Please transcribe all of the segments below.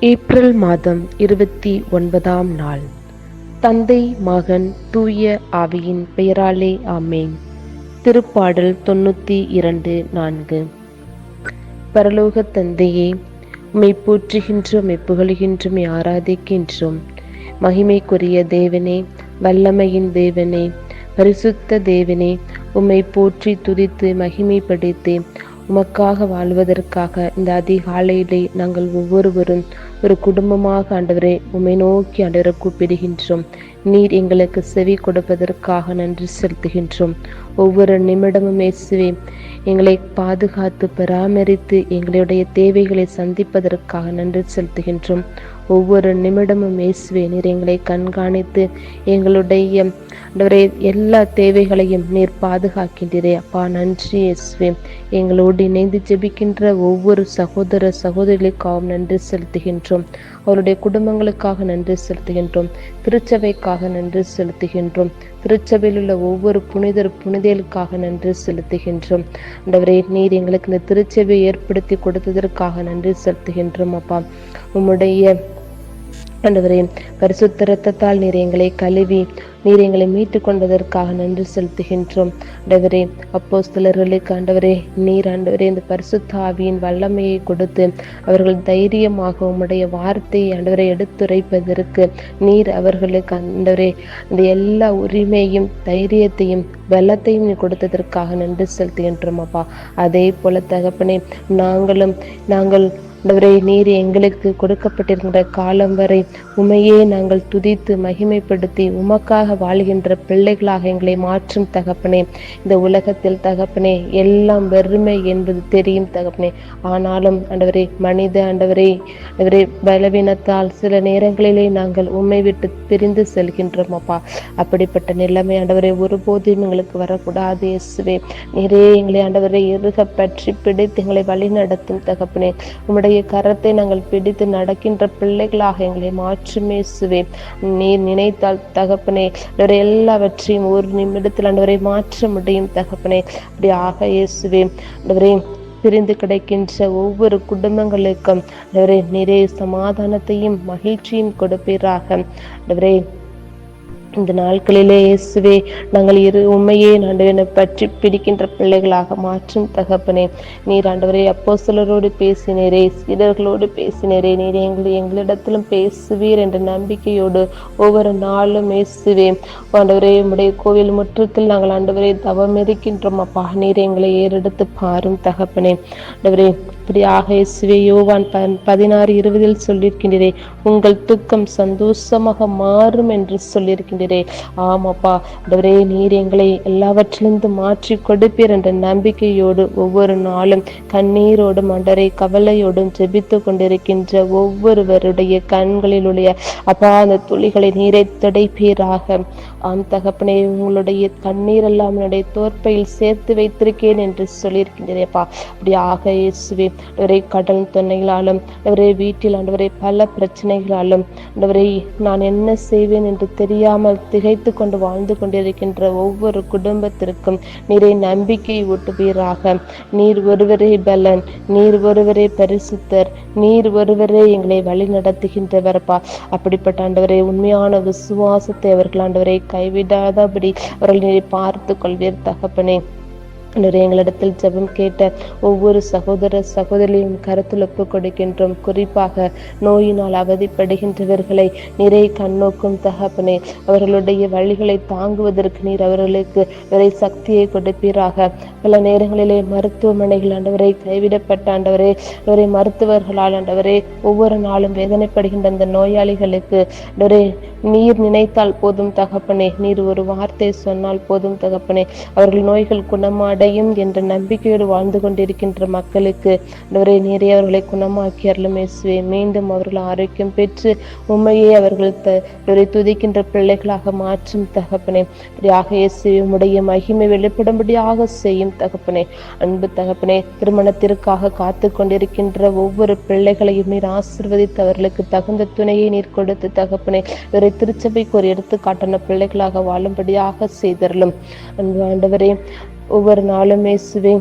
April மாதம் இருபத்தி ஒன்பதாம் நாள். தந்தை மகன் தூய ஆவியின் பெயராலே ஆமேன். திருப்பாடல் தொண்ணூற்றி இரண்டு நான்கு. பரலோக தந்தையே உம்மை போற்றுகின்றோம் உம்மை ஆராதிக்கின்றோம். மகிமைக்குரிய தேவனே வல்லமையின் தேவனே பரிசுத்த தேவனே உம்மை போற்றி துதித்து மகிமைப்படுத்தி உமக்காக வாழ்வதற்காக இந்த அதிகாலையிலே நாங்கள் ஒவ்வொருவரும் ஒரு குடும்பமாக ஆண்டவரே உம்மை நோக்கி ஆண்டவரை கூப்பிடுகின்றோம். நீர் எங்களுக்கு செவி கொடுப்பதற்காக நன்றி செலுத்துகின்றோம். ஒவ்வொரு நிமிடமும் இயேசுவே எங்களை பாதுகாத்து பராமரித்து எங்களுடைய தேவைகளை சந்திப்பதற்காக நன்றி செலுத்துகின்றோம். ஒவ்வொரு நிமிடமும் இயேசுவே நீர் எங்களை கண்காணித்து எங்களுடைய எல்லா தேவைகளையும் நீர் பாதுகாக்கின்றீரே. அப்பா நன்றி இயேசுவே. எங்களோடு இணைந்து ஜெபிக்கின்ற ஒவ்வொரு சகோதர சகோதரிகளுக்காகவும் நன்றி செலுத்துகின்றோம். அவருடைய குடும்பங்களுக்காக நன்றி செலுத்துகின்றோம். திருச்சபைக்காக நன்றி செலுத்துகின்றோம். திருச்சபையில் உள்ள ஒவ்வொரு புனிதர் புனிதலுக்காக நன்றி செலுத்துகின்றோம். அண்டவரே நீர் எங்களுக்கு இந்த திருச்சபை ஏற்படுத்தி கொடுத்ததற்காக நன்றி செலுத்துகின்றோம் அப்பா. உம்முடைய ஆண்டவரே பரிசுத்த ரத்தத்தால் நீர் எங்களை கழுவி நீர் எங்களை மீட்டு கொண்டதற்காக நன்றி செலுத்துகின்றோம். ஆண்டவரே அப்போ சிலர்களுக்கு ஆண்டவரே நீர் ஆண்டவரே இந்த பரிசுத்த ஆவியின் வல்லமையை கொடுத்து அவர்கள் தைரியமாக உம்முடைய வார்த்தையை ஆண்டவரை எடுத்துரைப்பதற்கு நீர் அவர்களுக்கு ஆண்டவரே இந்த எல்லா உரிமையும் தைரியத்தையும் வெள்ளத்தையும் நீ கொடுத்ததற்காக நன்றி செலுத்துகின்றோம் அப்பா. அதே போல தகப்பனே நாங்களும் நாங்கள் ஆண்டவரே நீர் எங்களுக்கு கொடுக்கப்பட்டிருந்த காலம் வரை உமையே நாங்கள் துதித்து மகிமைப்படுத்தி உமக்காக வாழ்கின்ற பிள்ளைகளாக எங்களை மாற்றும் தகப்பனே. இந்த உலகத்தில் தகப்பனே எல்லாம் வெறுமை என்பது தெரியும் தகப்பனே. ஆனாலும் ஆண்டவரே மனித ஆண்டவரே ஆண்டவரே பலவீனத்தால் சில நேரங்களிலே நாங்கள் உண்மை விட்டு பிரிந்து செல்கின்றோம் அப்பா. அப்படிப்பட்ட நிலைமை ஆண்டவரே ஒருபோதும் எங்களுக்கு வரக்கூடாது இயேசுவே. நிறைய எங்களை ஆண்டவரை இருக பற்றி பிடித்து எங்களை வழி நடத்தும் தகப்பனே. உம்முடைய கரத்தை நாங்கள் பிடித்து நடக்கின்ற பிள்ளைகளாக எங்களை மாற்றுமே சுவே நீர் நினைத்தால் தகப்பனே ஆண்டவரே எல்லாவற்றையும் ஒரு நிமிடத்தில் ஆண்டவரை மாற்ற முடியும் தகப்பனே. அப்படி ஆக இயேசுவே ஆண்டவரே பிரிந்து கிடைக்கின்ற ஒவ்வொரு குடும்பங்களுக்கும் ஆண்டவரே நிறைய சமாதானத்தையும் மகிழ்ச்சியும் கொடுப்பீராக. ஆண்டவரே இந்த நாட்களிலே இயேசுவே நாங்கள் இரு உண்மையே ஆண்டவனை பற்றி பிடிக்கின்ற பிள்ளைகளாக மாற்றும் தகப்பனே. நீர் ஆண்டவரே அப்போ சிலரோடு பேசினரே சீடர்களோடு பேசினரே. நீர் எங்கள் எங்களிடத்திலும் பேசுவீர் என்ற நம்பிக்கையோடு ஒவ்வொரு நாளும் இயேசுவே. ஆண்டவரே உடைய கோவில் முற்றத்தில் நாங்கள் ஆண்டவரே தவம் இருக்கின்றோம் அப்பா நீர் எங்களை ஏறெடுத்து பாரும் தகப்பனே. ஆண்டவரே இப்படியாக இயேசுவே யோவான் ப பதினாறு இருபதில் சொல்லியிருக்கின்றே உங்கள் துக்கம் சந்தோஷமாக மாறும் என்று சொல்லியிருக்கின்றேன் சொல்லியிருக்கின்றே ஆமாப்பா ஆண்டவரே நீர் எங்களை எல்லாவற்றிலிருந்து மாற்றி கொடுப்பீர் என்ற நம்பிக்கையோடு ஒவ்வொரு நாளும் கண்ணீரோடும் ஆண்டவரை கவலையோடும் ஜெபித்து கொண்டிருக்கின்ற ஒவ்வொருவருடைய கண்களிலுடைய அப்பா அந்த துளிகளை நீரை துடைப்பீராக. ஆம் தகப்பனே உங்களுடைய கண்ணீர் எல்லாம் என்னுடைய தோற்பையில் சேர்த்து வைத்திருக்கேன் என்று சொல்லியிருக்கின்றேப்பா அப்படியாக இயேசுவே ஆண்டவரே கடல் தொன்னைகளாலும் ஆண்டவரே வீட்டில் ஆண்டவரை பல பிரச்சனைகளாலும் ஆண்டவரே நான் என்ன செய்வேன் என்று தெரியாமல் திகைத்து கொண்டு வாழ்ந்து கொண்டிருக்கின்ற ஒவ்வொரு குடும்பத்திற்கும் நீரை நம்பிக்கை ஊட்டுவீராக. நீர் ஒருவரே பலன் நீர் ஒருவரே பரிசுத்தர் நீர் ஒருவரே எங்களை வழி நடத்துகின்றவர்ப்பா அப்படிப்பட்ட ஆண்டவரை உண்மையான விசுவாசத்தை அவர்கள் ஆண்டவரை கைவிடாதபடி அவர்கள் நீரை பார்த்து கொள்வீர் தகப்பனே. ஆண்டவரே எங்களிடத்தில் ஜெபம் கேட்ட ஒவ்வொரு சகோதர சகோதரியும் கருத்தில் ஒப்பு கொடுக்கின்றோம் குறிப்பாக நோயினால் அவதிப்படுகின்றவர்களை நிறை கண்ணோக்கும் தகப்பனே அவர்களுடைய வழிகளை தாங்குவதற்கு நீர் அவர்களுக்கு விரை சக்தியை கொடுப்பீராக. பல நேரங்களிலே மருத்துவமனைகள் ஆண்டவரை கைவிடப்பட்ட ஆண்டவரே அவரை மருத்துவர்களால் ஆண்டவரே ஒவ்வொரு நாளும் வேதனைப்படுகின்ற அந்த நோயாளிகளுக்கு ஆண்டவரே நீர் நினைத்தால் போதும் தகப்பனே நீர் ஒரு வார்த்தை சொன்னால் போதும் தகப்பனே அவர்கள் நோய்கள் குணமடையும் என்ற நம்பிக்கையோடு வாழ்ந்து கொண்டிருக்கின்ற மக்களுக்கு ஆண்டவரே நீரே அவர்களை குணமாக்கி அருளமேசுவே மீண்டும் அவர்கள் ஆரோக்கியம் பெற்று உண்மையை அவர்கள் த துதிக்கின்ற பிள்ளைகளாக மாற்றும் தகப்பனே. இப்படியாக இயேசுவே உடைய மகிமை வெளிப்படும்படியாக செய்யும் தகப்பனே அன்பு தகப்பனே திருமணத்திற்காக காத்து கொண்டிருக்கின்ற ஒவ்வொரு பிள்ளைகளையும் நீர் ஆசிர்வதித்து அவர்களுக்கு தகுந்த துணையை நீர் கொடுத்து தகப்பனே இவரை திருச்சபைக்கு ஒரு எடுத்துக்காட்டான பிள்ளைகளாக வாழும்படியாக செய்தரலும் அன்பு ஆண்டவரே ஒவ்வொரு நாளும் இயேசுவே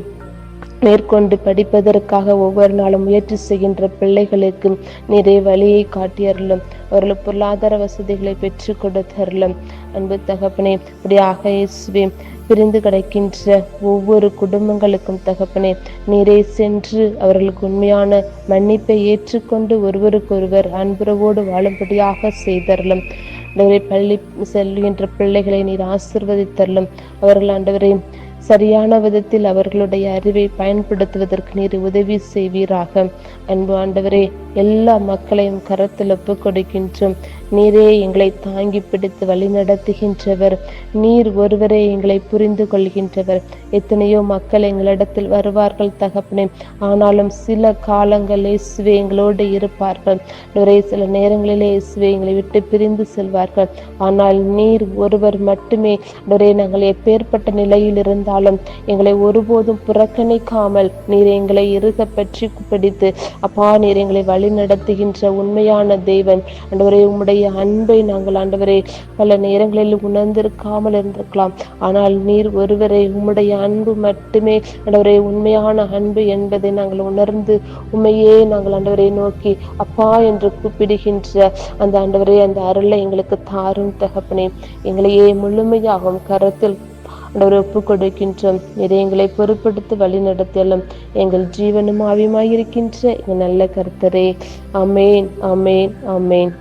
மேற்கொண்டு படிப்பதற்காக ஒவ்வொரு நாளும் முயற்சி செய்கின்ற பிள்ளைகளுக்கு நிறைய வழியை காட்டியருளும் அவர்கள் பொருளாதார வசதிகளை பெற்றுக் கொடுத்தருளும் அன்பு தகப்பனே இப்படியாக இயேசுவே பிரிந்து கிடைக்கின்ற ஒவ்வொரு குடும்பங்களுக்கும் தகப்பனே நீரே சென்று அவர்களுக்கு உண்மையான மன்னிப்பை ஏற்றுக்கொண்டு ஒருவருக்கொருவர் அன்புறவோடு வாழும்படியாக செய்தரலும் ஆண்டவரே பள்ளி செல்கின்ற பிள்ளைகளை நீர் ஆசிர்வதித்தரலும் அவர்கள் ஆண்டவரே சரியான விதத்தில் அவர்களுடைய அறிவை பயன்படுத்துவதற்கு நீர் உதவி செய்வீராக. அன்பு ஆண்டவரே எல்லா மக்களையும் கரத்தில் ஒப்புக் கொடுக்கின்றோம். நீரே எங்களை தாங்கி பிடித்து வழி நடத்துகின்றவர் நீர் ஒருவரே எங்களை புரிந்து கொள்கின்றவர். எத்தனையோ மக்கள் எங்களிடத்தில் வருவார்கள் தகப்பனே. ஆனாலும் சில காலங்கள் இயேசுவே எங்களோடு இருப்பார்கள். ஒரே சில நேரங்களிலே இயேசுவே எங்களை விட்டு பிரிந்து செல்வார்கள். ஆனால் நீர் ஒருவர் மட்டுமே. ஒரே நாங்கள் எப்பேற்பட்ட நிலையில் இருந்தால் இருந்தாலும் எங்களை ஒருபோதும் புறக்கணிக்காமல் நீர் எங்களை இருக பற்றி பிடித்து அப்பா நீர் எங்களை வழி நடத்துகின்ற உண்மையான தேவன். ஆண்டவரே உம்முடைய அன்பை நாங்கள் ஆண்டவரே பல நேரங்களில் உணர்ந்திருக்காமல் இருந்திருக்கலாம். ஆனால் நீர் ஒருவரை உம்முடைய அன்பு மட்டுமே ஆண்டவரே உண்மையான அன்பு என்பதை நாங்கள் உணர்ந்து உண்மையே நாங்கள் ஆண்டவரை நோக்கி அப்பா என்று கூப்பிடுகின்ற அந்த ஆண்டவரே அந்த அருளை எங்களுக்கு தாரும் தகப்பனே. எங்களையே முழுமையாகவும் கரத்தில் ஆண்டவரை ஒப்பு கொடுக்கின்றோம். இதயங்களை பொருட்படுத்தி வழி நடத்தலும். எங்கள் ஜீவனும் ஆவியுமாயிருக்கின்ற எங்கள் நல்ல கர்த்தரே. அமேன் அமேன் அமேன்